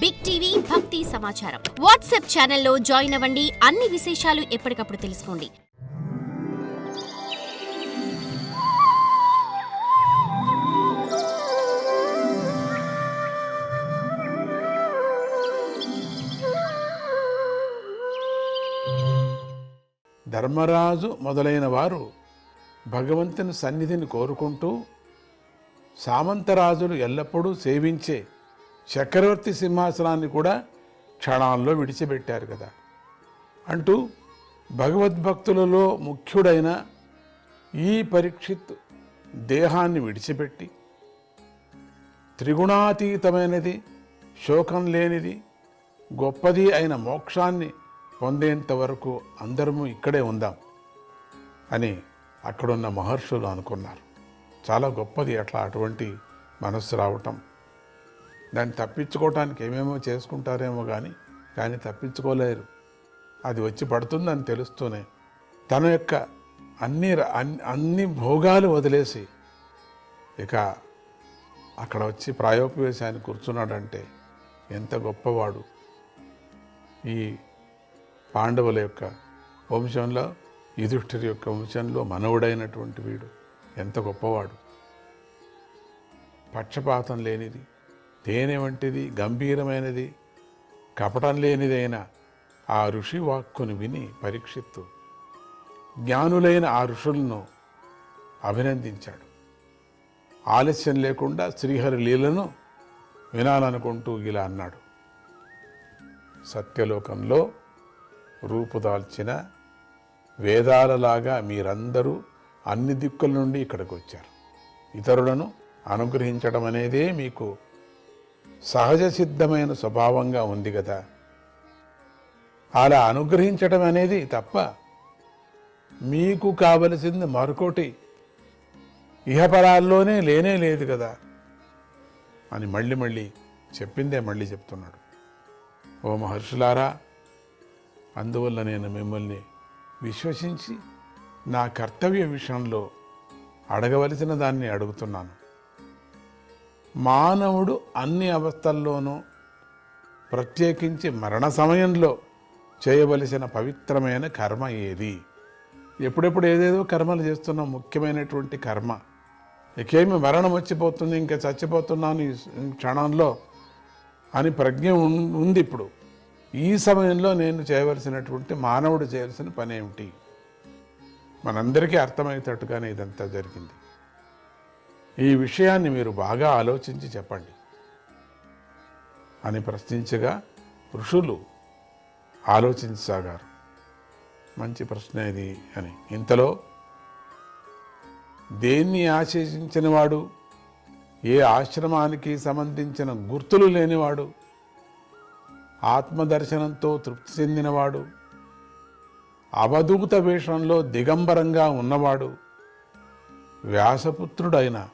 Big TV భక్తి సమాచారం WhatsApp ఛానల్లో జాయిన్ అవ్వండి. అన్ని విశేషాలు ఎప్పటికప్పుడు తెలుసుకోండి. ధర్మరాజు మొదలైన వారు భగవంతుని సన్నిధిని కోరుకుంటూ సామంతరాజులు ఎల్లప్పుడూ సేవించే చక్రవర్తి సింహాసనాన్ని కూడా క్షణాల్లో విడిచిపెట్టారు కదా. అంటూ భగవద్భక్తులలో ముఖ్యుడైన ఈ పరీక్షిత్ దేహాన్ని విడిచిపెట్టి త్రిగుణాతీతమైనది శోకం లేనిది గొప్పది అయిన మోక్షాన్ని పొందేంత వరకు అందరము ఇక్కడే ఉందాం అని అక్కడున్న మహర్షులు అనుకున్నారు. చాలా గొప్పది అట్లా అటువంటి మనస్సు రావటం. దాన్ని తప్పించుకోవటానికి ఏమేమో చేసుకుంటారేమో కానీ కానీ తప్పించుకోలేరు. అది వచ్చి పడుతుందని తెలుస్తూనే తన యొక్క అన్ని అన్ని- అన్ని భోగాలు వదిలేసి ఇక అక్కడ వచ్చి ప్రాయోపవేశాన్ని కూర్చున్నాడంటే ఎంత గొప్పవాడు. ఈ పాండవుల యొక్క వంశంలో యుధిష్ఠిరి యొక్క వంశంలో మనవుడైనటువంటి వీడు ఎంత గొప్పవాడు. పక్షపాతం లేనిది తేనె వంటిది గంభీరమైనది కపటం లేనిదైన ఆ ఋషి వాక్కును విని పరీక్షిత్తు. జ్ఞానులైన ఆ ఋషులను అభినందించాడు. ఆలస్యం లేకుండా శ్రీహరి లీలను వినాలనుకుంటూ ఇలా అన్నాడు. సత్యలోకంలో రూపుదాల్చిన వేదాలలాగా మీరందరూ అన్ని దిక్కుల నుండి ఇక్కడికి వచ్చారు ఇతరులను అనుగ్రహించడం అనేదే మీకు సహజ సిద్ధమైన స్వభావంగా ఉంది కదా. అలా అనుగ్రహించడం అనేది తప్ప మీకు కావలసింది మరొకటి. ఇహపరాల్లోనే లేనే లేదు కదా. అని మళ్ళీ మళ్ళీ చెప్పిందే మళ్ళీ చెప్తున్నాడు. ఓ మహర్షులారా అందువల్ల నేను మిమ్మల్ని విశ్వసించి నా కర్తవ్య విషయంలో అడగవలసిన దాన్ని అడుగుతున్నాను. మానవుడు అన్ని అవస్థల్లోనూ ప్రత్యేకించి మరణ సమయంలో చేయవలసిన పవిత్రమైన కర్మ ఏది? ఎప్పుడెప్పుడు ఏదేదో కర్మలు చేస్తున్నాం ముఖ్యమైనటువంటి కర్మ. ఇకేమి మరణం వచ్చిపోతుంది ఇంకా చచ్చిపోతున్నాను ఈ క్షణంలో అని ప్రజ్ఞ ఉంది ఇప్పుడు. ఈ సమయంలో నేను చేయవలసినటువంటి మానవుడు చేయాల్సిన పని ఏమిటి? మనందరికీ అర్థమయ్యేటట్టుగానే ఇదంతా జరిగింది. ఈ విషయాన్ని మీరు బాగా ఆలోచించి చెప్పండి. అని ప్రశ్నించగా ఋషులు ఆలోచించసాగారు. మంచి ప్రశ్న ఇది అని. ఇంతలో దేన్ని ఆశించిన ఏ ఆశ్రమానికి సంబంధించిన గుర్తులు లేనివాడు ఆత్మదర్శనంతో తృప్తి చెందినవాడు అవధూత వేషంలో దిగంబరంగా ఉన్నవాడు వ్యాసపుత్రుడైన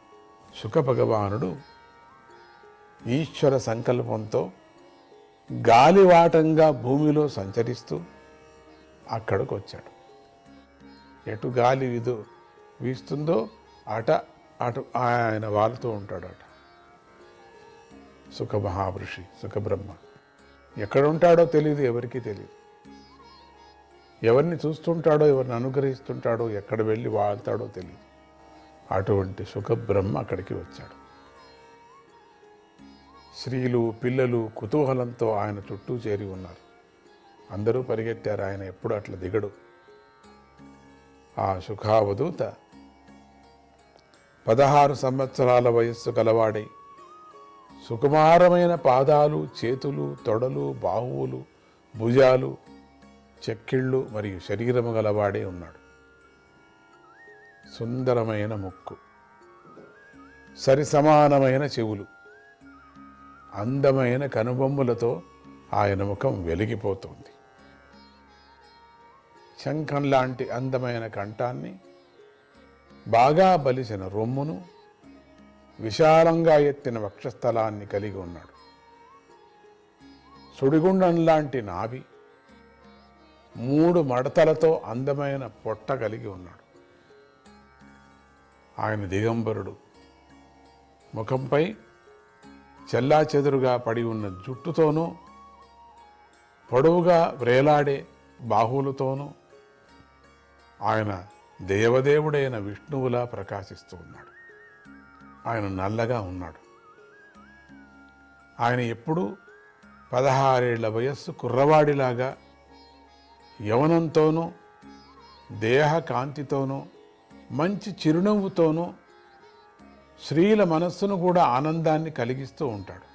సుఖభగవానుడు ఈశ్వర సంకల్పంతో గాలివాటంగా భూమిలో సంచరిస్తూ అక్కడికి వచ్చాడు ఎటు గాలి విదు వీస్తుందో అట అటు ఆయన వాలుతూ ఉంటాడు అట సుఖ మహాపురుషి సుఖబ్రహ్మ ఎక్కడ ఉంటాడో తెలియదు ఎవరికీ తెలియదు ఎవరిని చూస్తుంటాడో ఎవరిని అనుగ్రహిస్తుంటాడో ఎక్కడ వెళ్ళి వాళ్తాడో తెలియదు అటువంటి సుఖబ్రహ్మ అక్కడికి వచ్చాడు. స్త్రీలు పిల్లలు కుతూహలంతో ఆయన చుట్టూ చేరి ఉన్నారు. అందరూ పరిగెత్తారు ఆయన ఎప్పుడు అట్లా దిగడు. ఆ సుఖావధూత పదహారు సంవత్సరాల వయస్సు గలవాడై సుకుమారమైన పాదాలు చేతులు తొడలు బాహువులు భుజాలు చెక్కిళ్ళు మరియు శరీరము గలవాడే ఉన్నాడు. సుందరమైన ముక్కు. సరి సమానమైన చెవులు. అందమైన కనుబొమ్మలతో ఆయన ముఖం వెలిగిపోతోంది. శంఖం లాంటి అందమైన కంఠాన్ని బాగా బలిసిన రొమ్మును విశాలంగా ఎత్తిన వక్షస్థలాన్ని కలిగి ఉన్నాడు. సుడిగుండం లాంటి నాభి మూడు మడతలతో అందమైన పొట్ట కలిగి ఉన్నాడు. ఆయన దిగంబరుడు. ముఖంపై చెల్లా చెదురుగా పడి ఉన్న జుట్టుతోనూ పొడవుగా వ్రేలాడే బాహువులతోనూ ఆయన దేవదేవుడైన విష్ణువులా ప్రకాశిస్తూ ఉన్నాడు. ఆయన నల్లగా ఉన్నాడు. ఆయన ఎప్పుడూ పదహారేళ్ళ వయస్సు కుర్రవాడిలాగా యవనంతోనూ దేహ కాంతితోనూ మంచి చిరునవ్వుతోనూ స్త్రీల మనస్సును కూడా ఆనందాన్ని కలిగిస్తూ ఉంటాడు.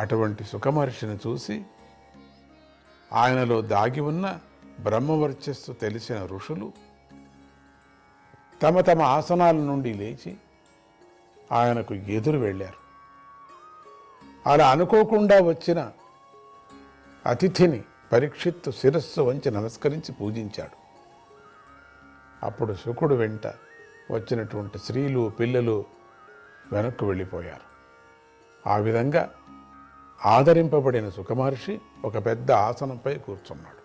అటువంటి సుఖమహర్షిని చూసి ఆయనలో దాగి ఉన్న బ్రహ్మవర్చస్సు తెలిసిన ఋషులు తమ తమ ఆసనాల నుండి లేచి ఆయనకు ఎదురు వెళ్ళారు. అలా అనుకోకుండా వచ్చిన అతిథిని పరీక్షిత్తు శిరస్సు వంచి నమస్కరించి పూజించాడు. అప్పుడు శుకుడు వెంట వచ్చినటువంటి స్త్రీలు పిల్లలు వెనక్కు వెళ్ళిపోయారు. ఆ విధంగా ఆదరింపబడిన సుఖమహర్షి ఒక పెద్ద ఆసనంపై కూర్చున్నాడు.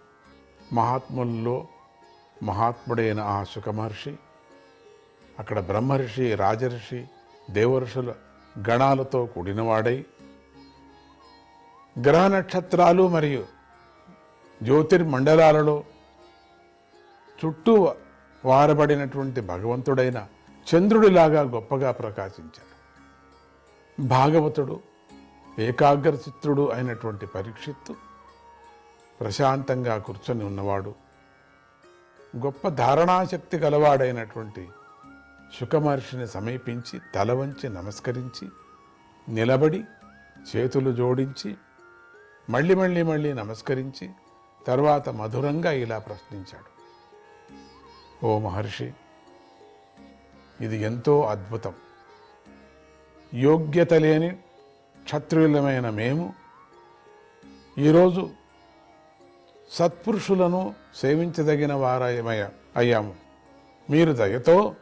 మహాత్ముల్లో మహాత్ముడైన ఆ సుఖమహర్షి అక్కడ బ్రహ్మర్షి రాజర్షి దేవర్షుల గణాలతో కూడినవాడై గ్రహ నక్షత్రాలు మరియు జ్యోతిర్మండలాలలో చుట్టూ వారబడినటువంటి భగవంతుడైన చంద్రుడిలాగా గొప్పగా ప్రకాశించాడు. భాగవతుడు ఏకాగ్రచిత్రుడు అయినటువంటి పరీక్షిత్తు ప్రశాంతంగా కూర్చొని ఉన్నవాడు గొప్ప ధారణాశక్తి గలవాడైనటువంటి శుకమహర్షిని సమీపించి తల వంచి నమస్కరించి నిలబడి చేతులు జోడించి మళ్ళీ మళ్ళీ మళ్ళీ నమస్కరించి తర్వాత మధురంగా ఇలా ప్రశ్నించాడు. ఓ మహర్షి ఇది ఎంతో అద్భుతం. యోగ్యత లేని క్షత్రియులమైన మేము ఈరోజు సత్పురుషులను సేవించదగిన వారమయ అయ్యాము. మీరు దయతో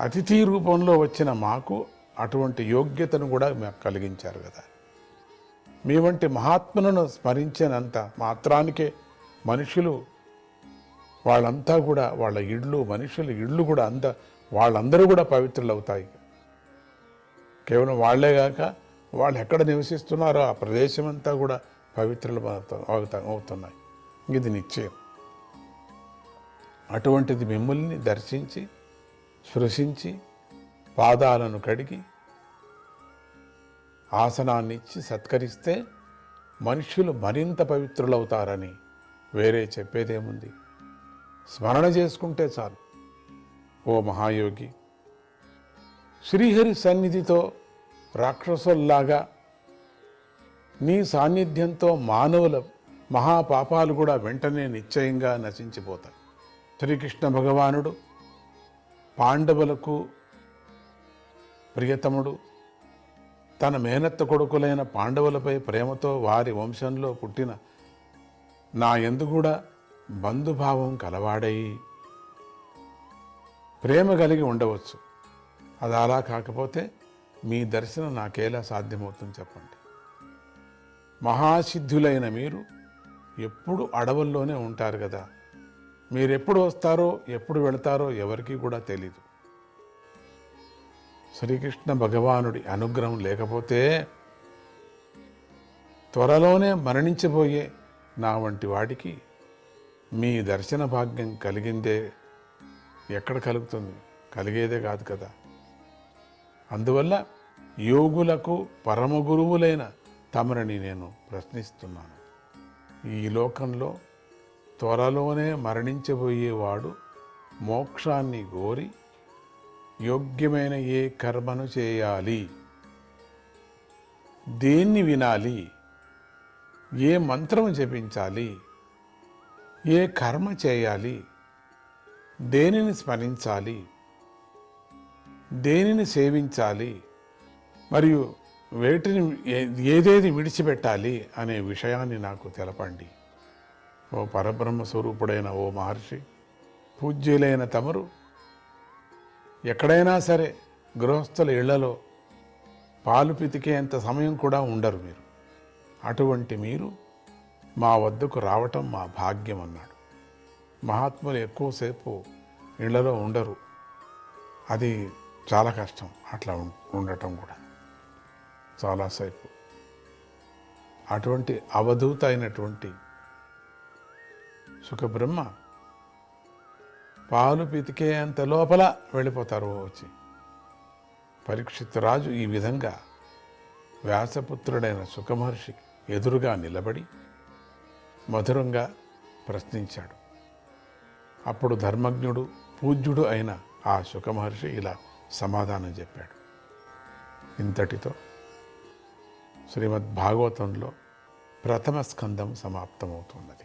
అతిథి రూపంలో వచ్చిన మాకు అటువంటి యోగ్యతను కూడా మాకు కలిగించారు కదా. మీ వంటి మహాత్ములను స్మరించినంత మాత్రానికే మనుషులు వాళ్ళంతా కూడా వాళ్ళ ఇళ్ళు మనుషుల ఇళ్ళు కూడా అంత వాళ్ళందరూ కూడా పవిత్రులు అవుతాయి కేవలం వాళ్ళే కాక వాళ్ళు ఎక్కడ నివసిస్తున్నారో ఆ ప్రదేశం అంతా కూడా పవిత్రులు అవుతా- అవుతున్నాయి. ఇది నిశ్చయం. అటువంటిది మిమ్మల్ని దర్శించి స్పృశించి పాదాలను కడిగి ఆసనాన్ని ఇచ్చి సత్కరిస్తే మనుష్యులు మరింత పవిత్రులవుతారని వేరే చెప్పేదేముంది? స్మరణ చేసుకుంటే చాలు. ఓ మహాయోగి శ్రీహరి సన్నిధితో రాక్షసుల్లాగా నీ సాన్నిధ్యంతో మానవుల మహాపాపాలు కూడా వెంటనే నిశ్చయంగా నశించిపోతాయి. శ్రీకృష్ణ భగవానుడు పాండవులకు ప్రియతముడు తన మేనత్త కొడుకులైన పాండవులపై ప్రేమతో వారి వంశంలో పుట్టిన నా ఎందు కూడా బంధుభావం కలవాడై ప్రేమ కలిగి ఉండవచ్చు. అది అలా కాకపోతే మీ దర్శనం నాకేలా సాధ్యమవుతుంది చెప్పండి. మహాసిద్ధులైన మీరు ఎప్పుడు అడవుల్లోనే ఉంటారు కదా. మీరు ఎప్పుడు వస్తారో ఎప్పుడు వెళతారో ఎవరికీ కూడా తెలీదు. శ్రీకృష్ణ భగవానుడి అనుగ్రహం లేకపోతే త్వరలోనే మరణించబోయే నా వంటి వాడికి మీ దర్శన భాగ్యం కలిగిందే ఎక్కడ కలుగుతుంది? కలిగేదే కాదు కదా. అందువల్ల యోగులకు పరమ గురువులైన తమరిని నేను ప్రశ్నిస్తున్నాను. ఈ లోకంలో త్వరలోనే మరణించబోయేవాడు మోక్షాన్ని కోరి యోగ్యమైన ఏ కర్మను చేయాలి? దేన్ని వినాలి? ఏ మంత్రము జపించాలి? ఏ కర్మ చేయాలి? దేనిని స్మరించాలి? దేనిని సేవించాలి? మరియు వేటిని ఏదేది విడిచిపెట్టాలి అనే విషయాన్ని నాకు తెలపండి. ఓ పరబ్రహ్మ స్వరూపుడైన ఓ మహర్షి పూజ్యులైన తమరు ఎక్కడైనా సరే గృహస్థుల ఇళ్ళలో పాలు పితికేంత సమయం కూడా ఉండరు మీరు. అటువంటి మీరు మా వద్దకు రావటం మా భాగ్యం అన్నాడు. మహాత్ములు ఎక్కువసేపు ఇళ్ళలో ఉండరు. అది చాలా కష్టం అట్లా ఉండటం కూడా. చాలాసేపు అటువంటి అవధూత అయినటువంటి సుఖబ్రహ్మ పాలు పితికే అంత లోపల వెళ్ళిపోతారు వచ్చి. పరీక్షిత్ రాజు ఈ విధంగా వ్యాసపుత్రుడైన సుఖమహర్షి ఎదురుగా నిలబడి మధురంగా ప్రశ్నించాడు. అప్పుడు ధర్మజ్ఞుడు పూజ్యుడు అయిన ఆ సుఖమహర్షి ఇలా సమాధానం చెప్పాడు. ఇంతటితో శ్రీమద్ భాగవతంలో ప్రథమ స్కందం సమాప్తమవుతున్నది.